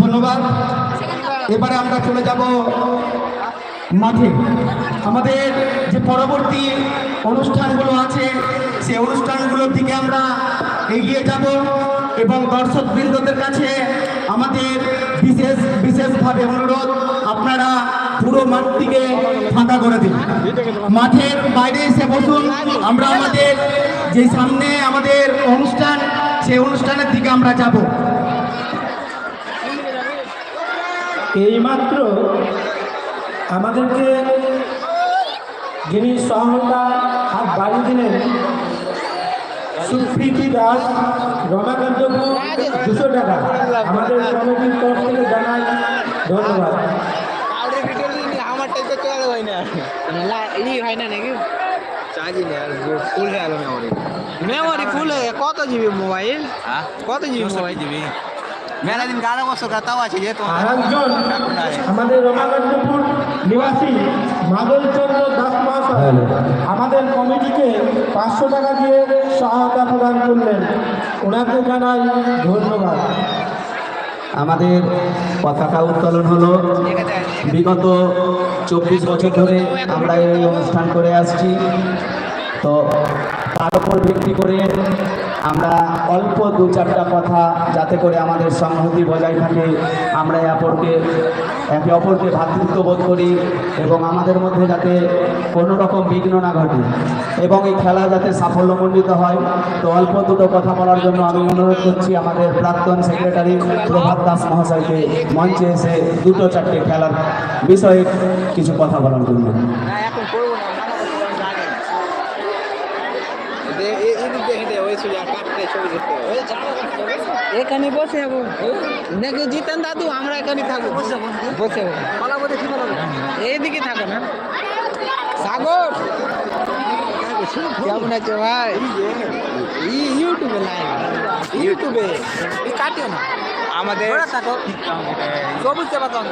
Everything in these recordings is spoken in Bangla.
ধন্যবাদ। এবারে আমরা চলে যাব মাঠে। আমাদের যে পরবর্তী অনুষ্ঠানগুলো আছে, সেই অনুষ্ঠানগুলোর দিকে আমরা এগিয়ে যাব এবং দর্শক বৃন্দদের কাছে আমাদের বিশেষ, বিশেষভাবে অনুরোধ, আপনারা পুরো মাঠটিকে ফাঁকা করে দিন। মাঠের বাইরে এসে বসুন। আমরা আমাদের যে সামনে আমাদের অনুষ্ঠান, সেই অনুষ্ঠানের দিকে আমরা যাব। এইমাত্র আমাদেরকে যিনি সহায়তা হাত বাড়িয়ে দিলেন সুপ্রীতি দাস রমাকান্তপুর দুশো টাকা। আমাদের কমিটির তরফ থেকে জানাই ধন্যবাদ। আমার টাইপে তো আর হয় না হয় না নাকি? চার্জ নেই আর ফুল গেল মেমোরি। মেমোরি ফুল কত জিবি মোবাইল? কত জিবি মোবাইল? জিবি। মেলা দিন গাড়া বছর তাও আছে যেহেতু। আর একজন আমাদের রমাকান্তপুর নিবাসী মাদলচন্দ্র দাস মহাশয় আমাদের কমিটিকে পাঁচশো টাকা দিয়ে সহায়তা প্রদান করলেন। ওনাকে জানাই ধন্যবাদ। আমাদের পতাকা উত্তোলন হলো বিগত চব্বিশ বছর ধরে আমরা এই অনুষ্ঠান করে আসছি। তো তার উপর ভিত্তি করে আমরা অল্প দু চারটা কথা যাতে করে আমাদের সংহতি বজায় থাকে। আমরা অপরকে, একে অপরকে ভ্রাতৃত্ব বোধ করি এবং আমাদের মধ্যে যাতে কোনো রকম বিঘ্ন না ঘটে। এবং এই খেলা যাতে সাফল্যমণ্ডিত হয়। তো অল্প দুটো কথা বলার জন্য আমি অনুরোধ করছি আমাদের প্রাক্তন সেক্রেটারি প্রভাত দাস মহাশয়কে মঞ্চে এসে দুটো চারটে খেলার বিষয়ে কিছু কথা বলার জন্য না এখন করব না মানা করতে আমি জানি দে- এ- এদিক দিয়ে হেঁটে ওই সোজা কাটতে ছবি দেখতে হবে। এখানে বসে যাব নাকি জিতেন দাদু আমরা এখানে থাকব। বসে পালাবো দেখি পালাবো। এইদিকে থাকো না। সাগর! কেমন আছো ভাই? ইউটিউবে লাইভ ইউটিউবে। কাটিও না। আমাদের সবুজ সেবা তং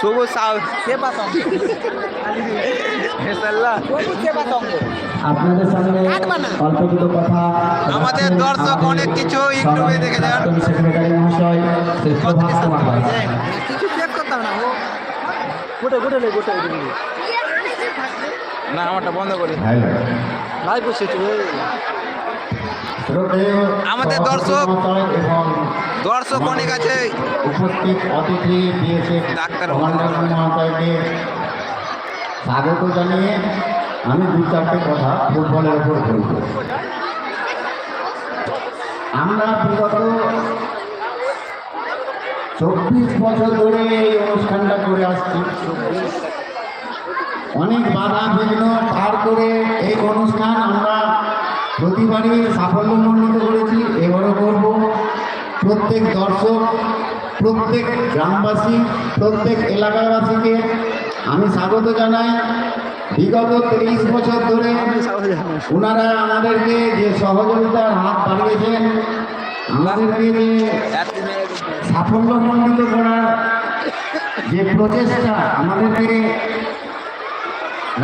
সবুজ সেবা তং সবুজ সেবা তং আপনাদের সামনে অল্প দুটো কথা আমাদের দর্শক অনেক কিছু ইউটিউবে দেখে যান। সেক্রেটারি মহাশয়। কিছু চেক করতাম না ও। গোটে গোটে নেই গোটে না আমারটা বন্ধ করি লাইভ বসে আমাদের দর্শক দর্শক অনেক আছে। উপস্থিত অতিথি ডাক্তার স্বাগত জানিয়ে আমি দু চারটে কথা ফুটবলের উপর বলব। আমরা বিগত চব্বিশ বছর ধরে এই অনুষ্ঠানটা করে আসছি। অনেক বাধা বিঘ্ন পার করে এই অনুষ্ঠান আমরা প্রতিবারই সাফল্যমণ্ডিত করেছি, এবারও করব। প্রত্যেক দর্শক, প্রত্যেক গ্রামবাসী, প্রত্যেক এলাকাবাসীকে আমি স্বাগত জানাই। বিগত তেইশ বছর ধরে ওনারা আমাদেরকে যে সহযোগিতার হাত বাড়িয়েছেন, আমাদেরকে যে সাফল্যমণ্ডিত করার যে প্রচেষ্টা, আমাদেরকে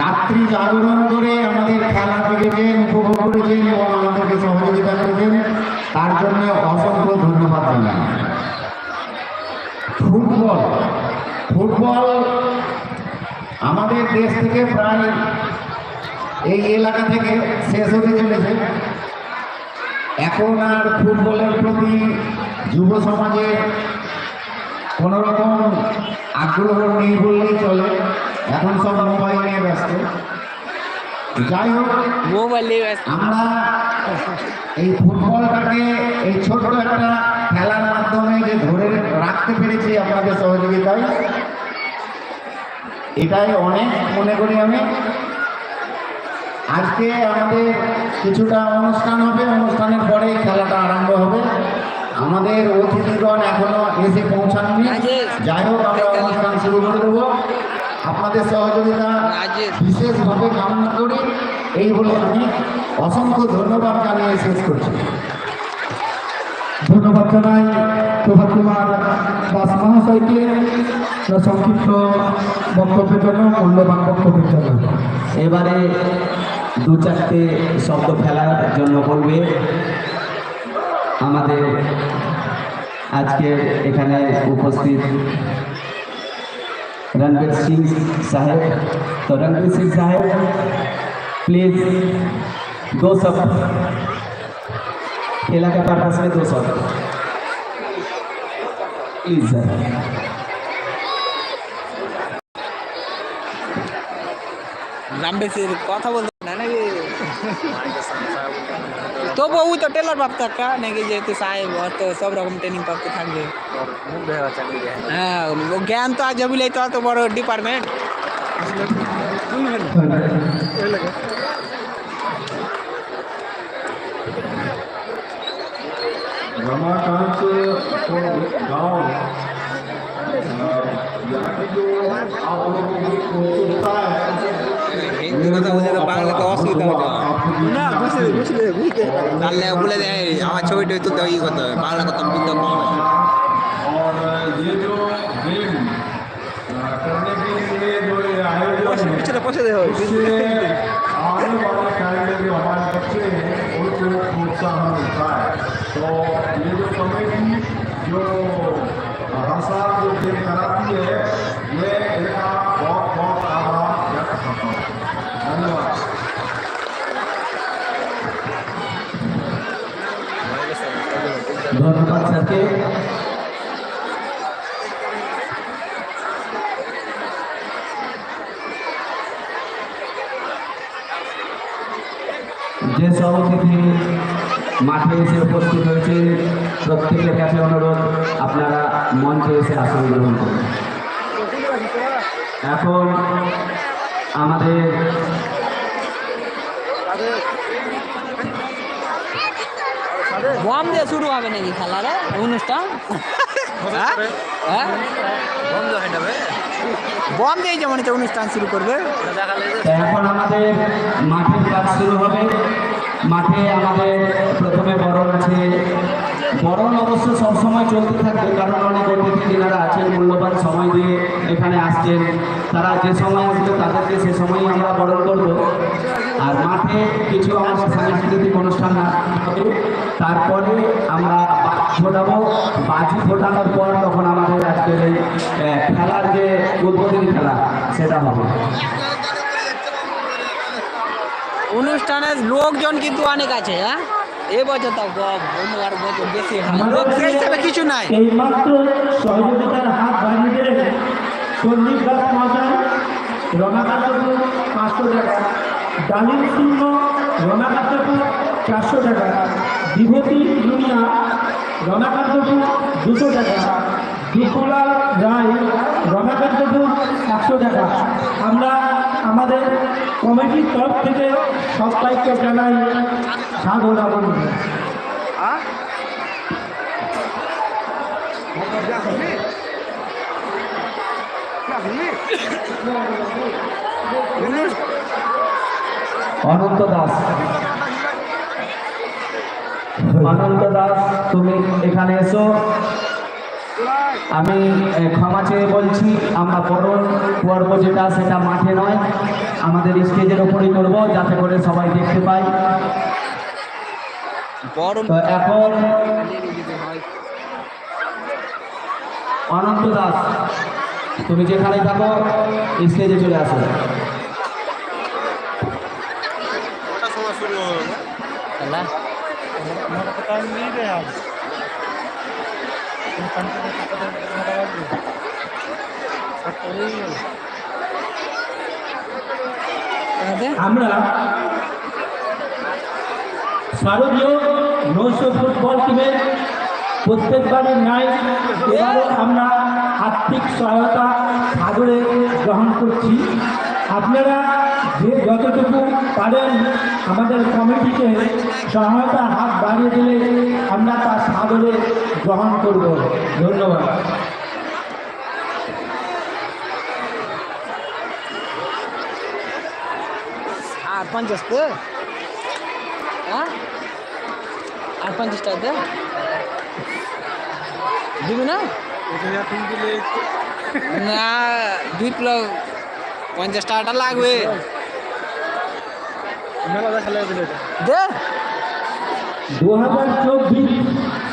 রাত্রি জাগরণ করে আমাদের খেলা দেখেছেন, উপভোগ করেছেন এবং আমাদেরকে সহযোগিতা করেছেন, তার জন্য অসংখ্য ধন্যবাদ জানাই। ফুটবল ফুটবল আমাদের দেশ থেকে প্রায় এই এলাকা থেকে শেষ হতে চলেছে। এখন আর ফুটবলের প্রতি যুব সমাজে কোনো রকম আগ্রহ নেই বললেই চলে। এখন সব মোবাইল নিয়ে ব্যস্ত। যাই হোক আমরা এই ফুটবলটাকে এই ছোট্ট একটা খেলার মাধ্যমে যে ধরে রাখতে পেরেছি আপনাদের সহযোগিতায় এটাই অনেক মনে করি আমি। আজকে আমাদের কিছুটা অনুষ্ঠান হবে অনুষ্ঠানের পরেই খেলাটা আরম্ভ হবে। আমাদের অতিথিগণ এখনও এসে পৌঁছাননি। যাই হোক আমরা অনুষ্ঠান শুরু করে দেবো। আপনাদের সহযোগিতা বিশেষভাবে কামনা করি। এই বলে আমি অসংখ্য ধন্যবাদ জানিয়ে শেষ করছি। ধন্যবাদ জানাই। প্রভাত কুমার দাস মহাশয়কে তার সংক্ষিপ্ত বক্তব্যের জন্য মূল্যবান বক্তব্যের জন্য এবারে দু চারটে শব্দ ফেলার জন্য বলবে আমাদের আজকে এখানে উপস্থিত रणवीर सिंह साहब तो रणवीर सिंह साहब प्लीज दो शब्द खेला के पर्पज में दो शब्द प्लीज सर রামবেসির কথা বলতে না নাকি তবু ওই তো টেলার প্রাপ্ত একটা নাকি যেহেতু সাহেব ওর তো সব রকম ট্রেনিং প্রাপ্ত থাকবে হ্যাঁ ও জ্ঞান তো আজ বুঝলেই তো অত বড় ডিপার্টমেন্ট रमाकांत তাহলে বলে দেয় আমার ছবি টবি তুলতে ই করতে হবে বাংলা কথা বুঝতে কম হয়। और ये जो गेम करने के लिए जो ये आयोजन है পিছনে পৌঁছে দেবো इससे आने वाले टाइम में जो हमारे बच्चे हैं उनको प्रोत्साहन मिलता है तो ये जो कमेटी जो हर साल जो खेल कराती है ये इनका बहुत बहुत आभार व्यक्त करता हूँ धन्यवाद ধন্যবাদ স্যারকে যে সব অতিথি মাঠে এসে উপস্থিত হয়েছেন প্রত্যেকের কাছে অনুরোধ আপনারা মঞ্চে এসে আসন গ্রহণ করুন এখন আমাদের বম দিয়ে শুরু হবে নাকি খেলারে অনুষ্ঠান? হ্যাঁ? হ্যাঁ? বম দিয়ে যেমন হচ্ছে অনুষ্ঠান শুরু করবে। এখন আমাদের মাঠের কাজ শুরু হবে। মাঠে আমাদের প্রথমে বড় আছে বরণ অবশ্য সবসময় চলতে থাকবে, কারণ অনেক অতিথি যিনারা আছেন, মূল্যবান সময় দিয়ে এখানে আসছেন, তারা যে সময় আসবে তাদেরকে সে সময়ই আমরা বরণ করব। আর মাঠে কিছু আমাদের সাংস্কৃতিক অনুষ্ঠান তারপরে আমরা ফোটাবো বাজি ফোটানোর পর তখন আমাদের আজকের এই খেলার যে উদ্বোধনী খেলা, সেটা হবে। অনুষ্ঠানের লোকজন কিন্তু অনেক আছে হ্যাঁ? এবছর তো গ- অন্যবার বছর বেশি হয়। হিসাবে কিছু নাই এই মাত্র সহযোগিতার হাত বাড়িয়ে দিলেন সন্দীপ দাস মহাশয় রমাকান্তপুর পাঁচশো টাকা ডালিম সিংহ রমাকান্তপুর চারশো টাকা বিভূতি দুনিয়া রমাকান্তপুর দুশো টাকা দীপুলাল রায় রমাকান্তপুর একশো টাকা। আমরা আমাদের কমিটির তরফ থেকে সবাইকে জানাই সাধন আনন্দ অনন্ত দাস। অনন্ত দাস, তুমি এখানে এসো। আমি ক্ষমা চেয়ে বলছি আমরা পরন পর্ব যেটা সেটা মাঠে নয়। আমাদের স্টেজের ওপরেই করব যাতে করে সবাই দেখতে পায়। তো এখন অনন্ত দাস তুমি যেখানে থাকো স্টেজে চলে আসো। আমরা শারদীয় নৈশ ফুটবল টিমের প্রত্যেকবারের ন্যায় এবারও আমরা আর্থিক সহায়তা সাগরে গ্রহণ করছি। আপনারা যে যতটুকু পারেন আমাদের কমিটিকে সহায়তা হাত বাড়িয়ে দিলে আমরা তা সাগরে গ্রহণ করব। ধন্যবাদ। আর পঞ্চাশ তো হ্যাঁ? আর পঞ্চাশ টাকা দে। দিবি না? না বিপ্লব পঞ্চাশ টাকাটা লাগবে। দে দু। হাজার চব্বিশ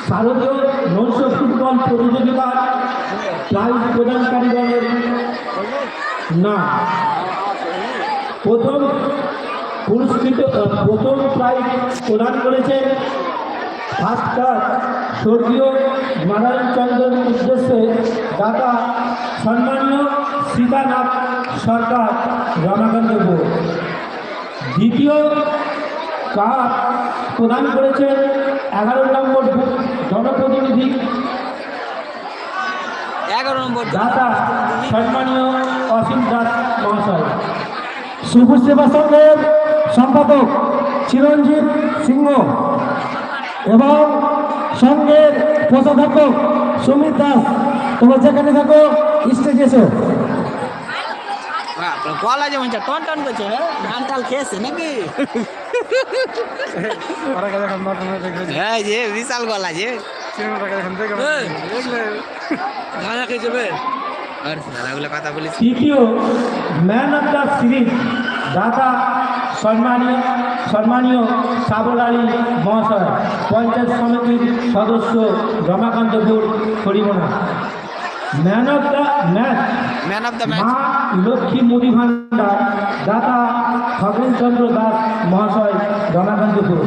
শারদীয় নৈশ ফুটবল প্রতিযোগিতার প্রাইজ প্রদানকারী দলের না। প্রথম পুরস্কৃত প্রথম প্রাইজ প্রদান করেছেন ভাস্কর স্বর্গীয় নারায়ণ চন্দ্রের উদ্দেশ্যে দাতা সম্মানীয় সীতানাথ সরকার রমাকান্তপুর দ্বিতীয় কাপ প্রদান করেছেন এগারো নম্বর জনপ্রতিনিধি। এগারো নম্বর দাতা সম্মানীয় অসীম দাস মহাশয়। শুভ সেবা সংঘের সম্পাদক চিরঞ্জিত সিংহ এবং সঙ্গের কোষাধ্যক্ষ সুমিত দাস। তোমরা যেখানে থাকো স্টেজে এসো। গলা যেমন টন টন করছে হ্যাঁ ধান টাল খেয়েছে নাকি? হ্যাঁ যে বিশাল গলা যে গানা খেয়েছে বে। আর দাদাগুলো কথা বলিস। তৃতীয় ম্যান অফ দ্য সিরিজ সম্মানীয় সম্মানীয় সাবল আলী মহাশয় পঞ্চায়েত সমিতির সদস্য Ramakantapur হরিমনা man of the match man of the match Lakshmi Mudi Bhandar, দাতা খগেনচন্দ্র দাস মহাশয়, রমাকান্তপুর।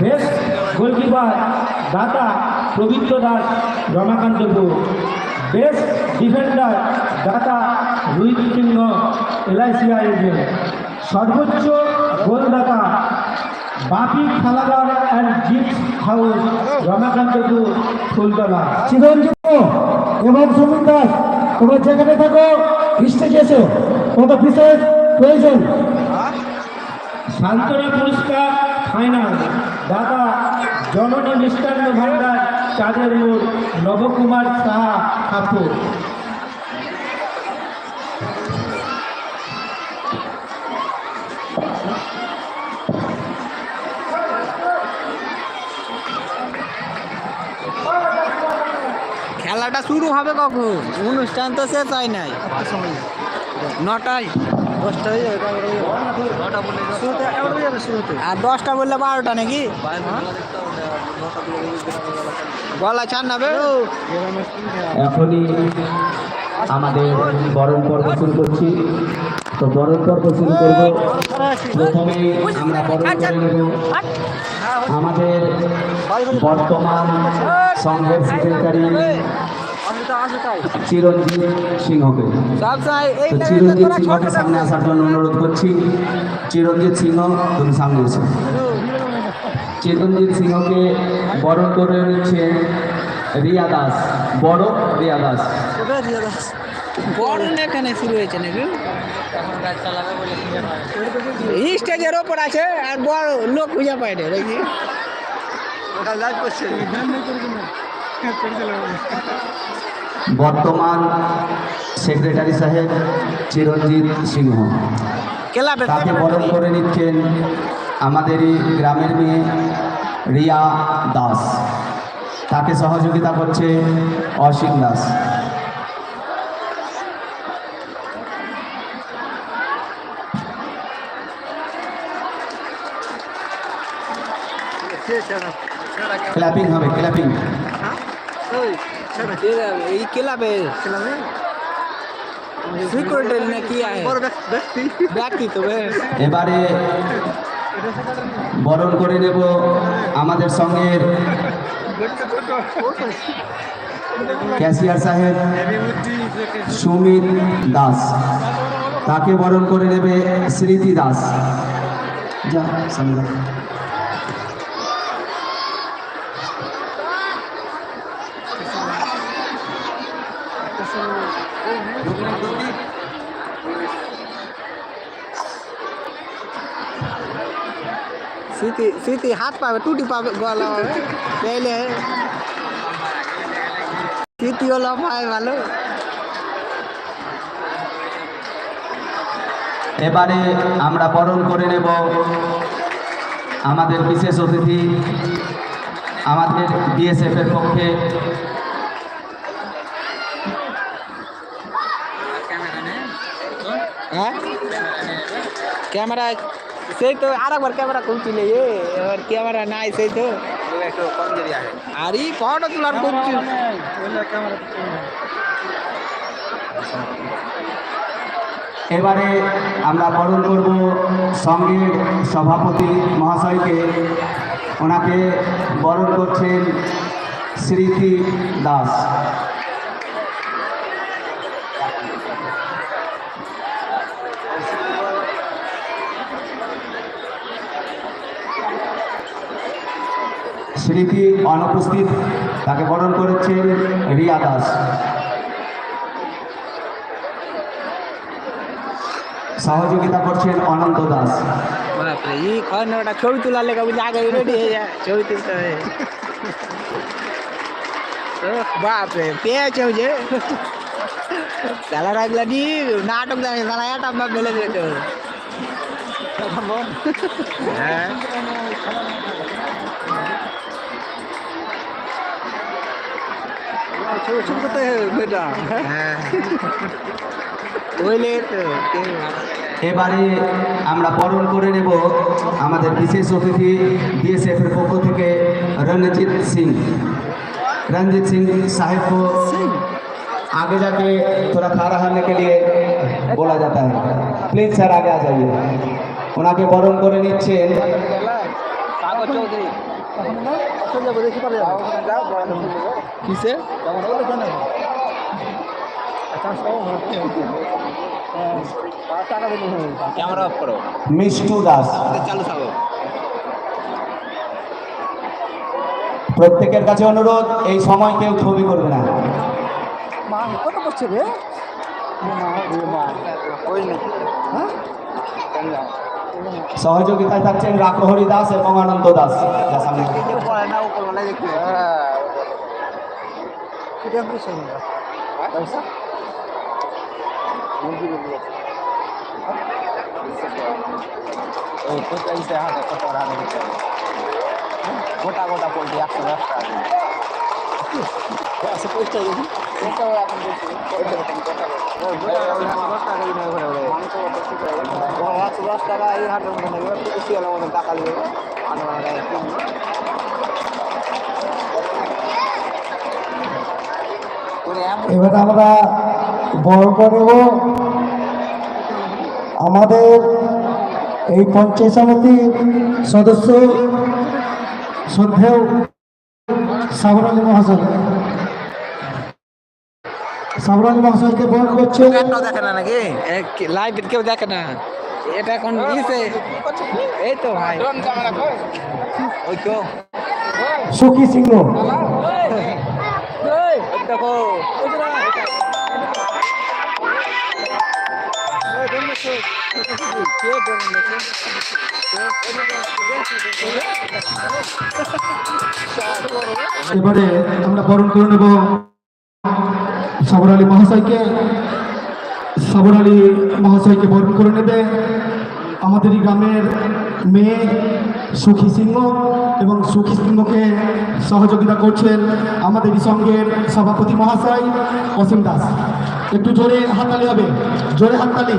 বেস্ট গোলকিপার, দাতা পবিত্র দাস, রমাকান্তপুর। বেস্ট ডিফেন্ডার, দাতা রোহিত সিংহ এলআইসি এজেন্ট সর্বোচ্চ গোলদাতা, Bapi Khelaghar and gifts house, Ramakantapur, Phultala. Chiranjit এবং সুমিত দাস, তোমরা যেখানে থাকো স্টেজে এসো। কত বিশেষ প্রয়োজন? সান্ত্বনা পুরস্কার ফাইনাল। দাদা জননী মিষ্টান্ন ভান্ডার, চাঁদের মোড়, নবকুমার সাহা ঠাকুর। খেলাটা শুরু হবে কখন? অনুষ্ঠান তো শেষ হয় নাই। নটায়? আর দশটা বললে বারোটা নাকি? গলা ছাড় না বে। এখনই আমাদের বরণ পর্ব শুরু করছি। তো বরণ পর্ব শুরু করব। প্রথমে আমরা বরণ করে নেব আমাদের বর্তমান সংঘের সেক্রেটারি চিরঞ্জিত সিংহকে। চিরঞ্জিত সিংহকে সামনে আসার জন্য অনুরোধ করছি। চিরঞ্জিত সিংহ তুমি সামনে এসো। চিরঞ্জিত সিংহকে বরণ করে নিচ্ছে রিয়া দাস। বড় রিয়া দাস। বরণ এখানে শুরু হয়েছে নাকি? স্টেজের ওপর আছে আর বড় লোক খুঁজে পায় না দেখি। বর্তমান সেক্রেটারি সাহেব চিরঞ্জিত সিংহ। তাকে বরণ করে নিচ্ছেন আমাদেরই গ্রামের মেয়ে রিয়া দাস। তাকে সহযোগিতা করছে অসীম দাস। ক্ল্যাপিং হবে ক্ল্যাপিং। ব্যক্তি তো এবারে বরণ করে নেব আমাদের সঙ্গে ক্যাশিয়ার সাহেব সুমিত দাস। তাকে বরণ করে নেবে স্মৃতি দাস। যা সামনে স্মৃতি স্মৃতি হাত পাবে টুটি পাবে গলা। হবে স্মৃতি হলো পায় ভালো। এবারে আমরা বরণ করে নেব আমাদের বিশেষ অতিথি আমাদের বিএসএফ এর পক্ষে। হ্যাঁ? ক্যামেরা সেই তো আর একবার ক্যামেরা খুলছিল এ এবার ক্যামেরা নাই সেই তো। আর এই ফটো তোলার করছিস? এবারে আমরা বরণ করব সঙ্গের সভাপতি মহাশয়কে। ওনাকে বরণ করছেন স্মৃতি দাস। স্মৃতি অনুপস্থিত, তাকে বরণ করেছেন রিয়া দাস। সহযোগিতা করছেন অনন্ত দাস। আগে রেডি বাপরে নাটক হ্যাঁ। ছবি ছবি করতে বেটা হ্যাঁ ওইলে তো এবারে আমরা বরণ করে নেব আমাদের বিশেষ অতিথি বিএসএফ এর পক্ষ থেকে রণজিৎ সিং रंजीत सिंह साहिब को आगे जाके थोड़ा खड़ा रहने के लिए बोला जाता है प्लीज सर आगे आ जाइए ওনাকে বরণ করে নিচ্ছেন কিসে? ক্যামেরা অফ করো। মিষ্টু দাস। চালু থাকো প্রত্যেকের কাছে অনুরোধ এই সময় কেউ ছবি করবে না। কত করছে রে? মা ওই না হ্যাঁ? সহযোগিতায় থাকছেন রাকহরি দাস এবং আনন্দ দাস। গোটা গোটা পোল্ট্রি একশো দশ টাকা নেবে নেবে এবার আমরা বড় করব আমাদের এই পঞ্চায়েত সমিতির সদস্য শ্রদ্ধেয় সাবর আলী মহাশয়। সাবর আলী মহাশয়কে বরণ করছে? দেখে না নাকি? লাইভ কেউ দেখে না। এটা এখন ইসে এই তো ভাই। ওই তো। সুখী সিংহ। ওই দেখো। এবারে আমরা বরণ করে নেব সাবর আলী মহাশয়কে। সাবর আলী মহাশয়কে বরণ করে নেবে আমাদের গ্রামের মেয়ে সুখী সিংহ এবং সুখী সিংহকে সহযোগিতা করছেন আমাদের সঙ্গের সভাপতি মহাশয় অসীম দাস। একটু জোরে হাততালি হবে। জোরে হাততালি।